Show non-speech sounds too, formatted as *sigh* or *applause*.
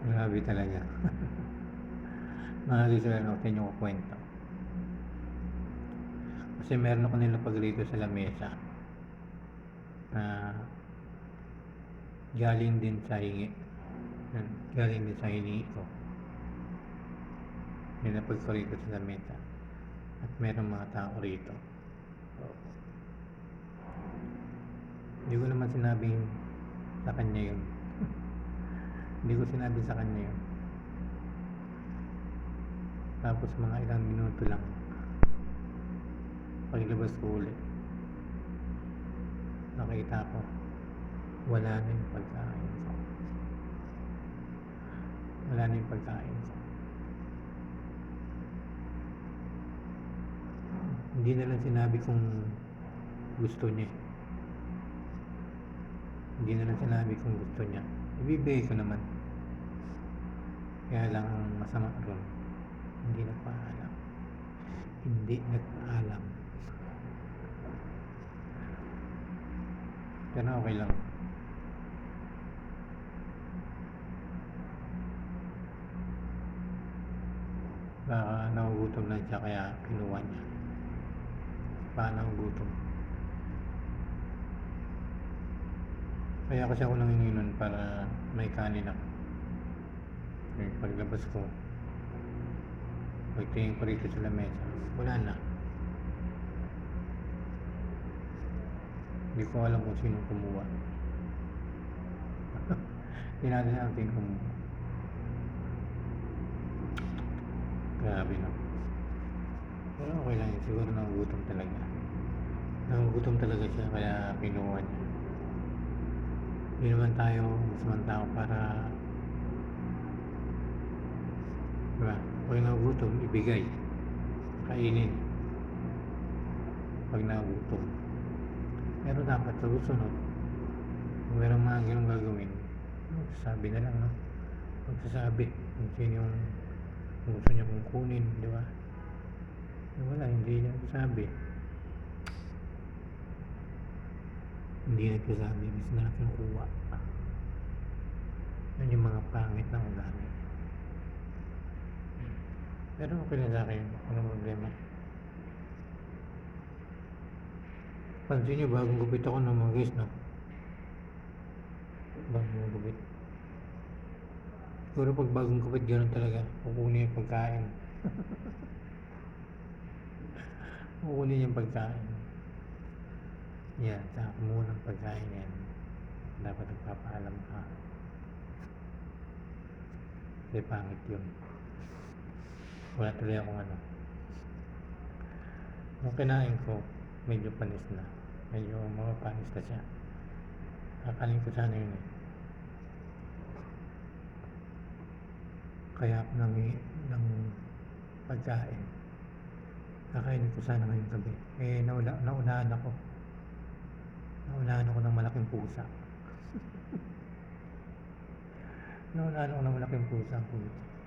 Grabe talaga. *laughs* Mga listener natin yung kwento. Kasi meron ako nilapag rito sa lamesa na galing din sa hingi. Galing din sa hiningi ko. Nilapag ko rito sa lamesa. At meron mga tao rito. Hindi ko naman sinabing sa kanya yun. Hindi ko sinabi sa kanya yun. Tapos mga ilang minuto lang. Paglabas ko ulit. Nakita ko. Wala na yung pagkain ko. Wala na yung pagkain ko. Hindi na lang sinabi kung gusto niya. Hindi na lang sinabi kung gusto niya. Ibibigay ko naman. Kaya lang ang masama ron, hindi nagpaalam. Hindi nagpaalam. Pero okay lang. Baka nagugutom lang siya kaya kinuha niya. Baka nagugutom. Kaya kasi ako nangingi nun para may kanin ako. Eh, paglabas ko, pagtingin ko rito sa lamesa, wala na. Hindi ko alam kung sino kumuha. Hindi natin alam. Grabe na. Pero okay lang yun. Siguro nagugutom talaga. Nagugutom talaga siya kaya kinuha niya. Hindi naman tayo masamang para diba? Pag nagugutom, ibigay. Kainin. Pag nagugutom. Pero dapat sa susunod, kung meron mga ganun gagawin, magsasabi na lang, no? Magsasabi kung sino yung kung gusto niya kong kunin, di ba? Eh, wala, hindi niya nagsasabi. Hindi nagsasabi, bis na yung mga pangit na ugali. Pero okay lang sa akin, walang problema. Pansin nyo, bagong gupit ako ng mga guys, no? Bagong gupit. Siguro pag bagong gupit, gano'n talaga. Kukunin yung pagkain. *laughs* Kukunin yung pagkain. Yan, sa kumuha ng pagkain yan. Dapat nagpapaalam ka. Kasi pangit yun. Wala tuloy akong ano. Nung kinain ko, medyo panis na. Medyo mga panis na siya. Kakanin ko sana yun eh. Kaya ako nang ng pagkain. Kakainin ko sana ngayong gabi. Eh, nauna, naunahan ako. Naunahan ako ng malaking pusa. *laughs* naunahan ako ng malaking pusa. Pusa.